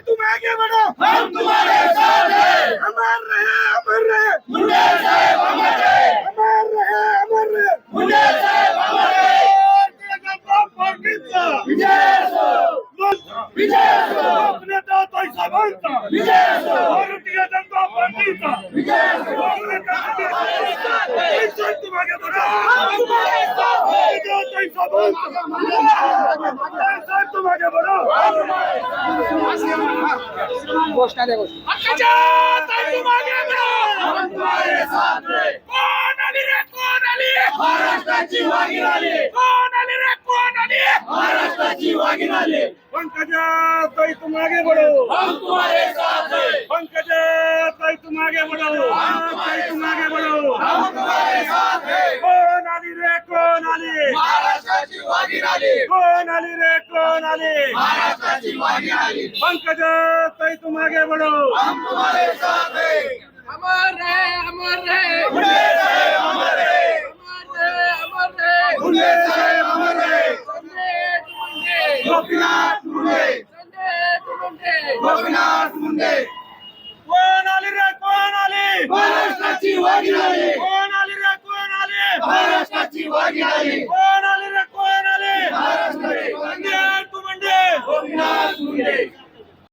तुम आगे बढ़ो हम तुम्हारे साथ हैं अमर रहे अमर रहे ताई साहेबांचा विजय असो भारतीय जनता पार्टीचा विजय असो तुम आगे बढ़ो हम तुम्हारे साथ हैं विजय ताई साहेबांचा साहेब तुम आगे बढ़ो पंकजा ताई तुम आगे बढ़ो हम तुम्हारे साथ हैं कोण आली रे कोण महाराष्ट्राची वाघीण आली. पंकजा ताई तुम आगे बढ़ो हम तुम्हारे साथ हैं. पंकजा ताई तुम आगे बढ़ो हम ताई तुम आगे बढ़ो हम तुम्हारे साथ हैं. कोण आली रे कोण आली महाराष्ट्राची वाघीण आली. कोण आली रे कोण आली महाराष्ट्राची वाघीण आली. पंकजा ताई तुम आगे बढ़ो हम तुम्हारे साथ हैं अमर रहे अमर रहे मुंडे साहेब अमर रहे अमर रहे अमर रहे मुंडे साहेब अमर रहे संजय मुंडे गोपीनाथ मुंडे संजय मुंडे गोपीनाथ मुंडे कोण आली रे कोण आली महाराष्ट्राची वाघीण आली कोण आली रे कोण आली महाराष्ट्राची वाघीण आली. कोण आली रे कोण आली? तू म्हणजे गोपीनाथ मुंडे.